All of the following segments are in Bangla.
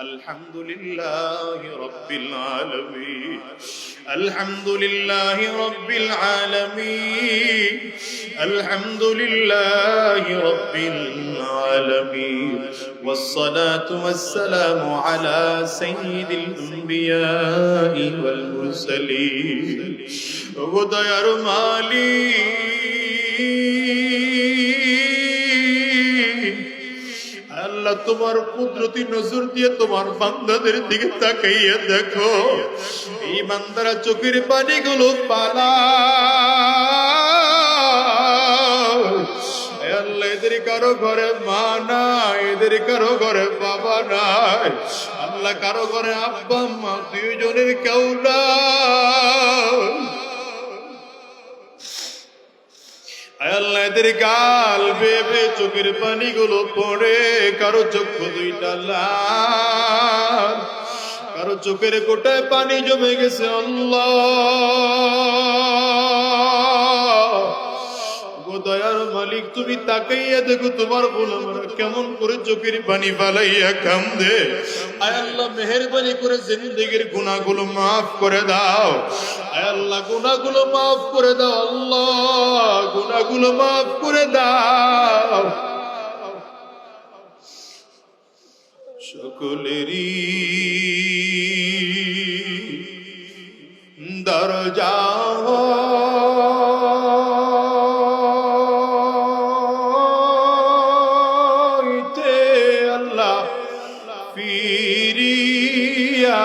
الحمد لله رب العالمين. الحمد لله رب العالمين. الحمد لله رب العالمين. والصلاة والسلام على سيد الأنبياء والمرسلين. ودير مالي আল্লাহ তোমার কুদরতি নজর দিয়ে তোমার বান্দাদের দিকে তাকাইয়া দেখো। এই বান্দারা চোখের পানিগুলো পালা এদের কারও ঘরে মা নাই, এদের কারও ঘরে বাবা নাই। আল্লাহ, কারও ঘরে আব্বা, মা, দুইজনের কেউ নাই। আল্লাহ এদের গাল বেবে চোখের পানিগুলো পড়ে, কারও চক্ষু দুইটা লাল, কারও চোখের কোটায় পানি জমে গেছে, আল্লাহ। মালিক, তুমি তাকাইয়া দেখো তোমার গোলামরা কেমন করে চোখের পানি ফালাইয়া কান্দে। আয় আল্লাহ, মেহেরবানি করে জিন্দেগির গুনাহগুলো মাফ করে দাও। আয় আল্লাহ, গুনাহগুলো মাফ করে দাও, আল্লাহ, গুনাহগুলো মাফ করে দাও। সকলেরই দরজা ফিরিয়া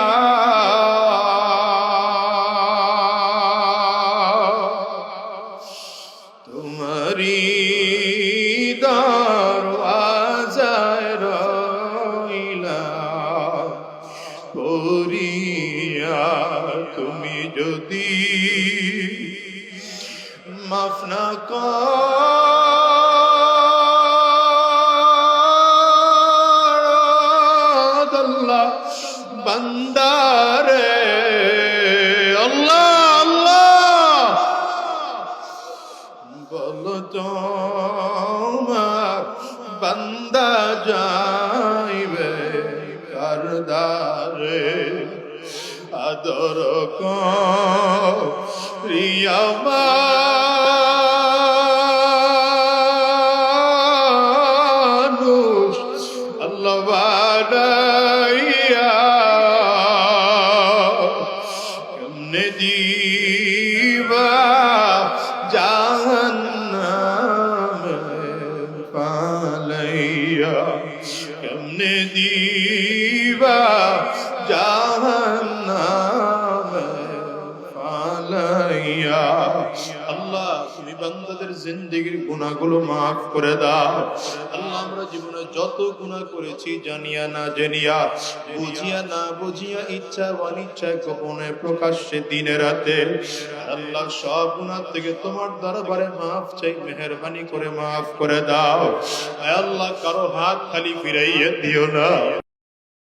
তুমি যদি মাফ না করো বান্দা যাইবে কারদারে আদর রিয়ামা আল্লাহ বানাইয়া কেমনে দিবা? পালাইয়া কেমনে দিবা? জাহান্নামে বান্দাদের জিন্দেগির গুনাহগুলো মাফ করে দাও। আল্লাহ, আমরা জীবনে যত গুনাহ করেছি, জানিয়া না জানিয়া, বুঝিয়া না বুঝিয়া, ইচ্ছা অনিচ্ছায় গোপনে প্রকাশ্যে দিনে রাতে, আল্লাহ সব গুনাহ থেকে তোমার দরবারে মাফ চাই, মেহেরবানি করে মাফ করে দাও। আল্লাহ, কারও হাত খালি ফিরাইয়া দিও না।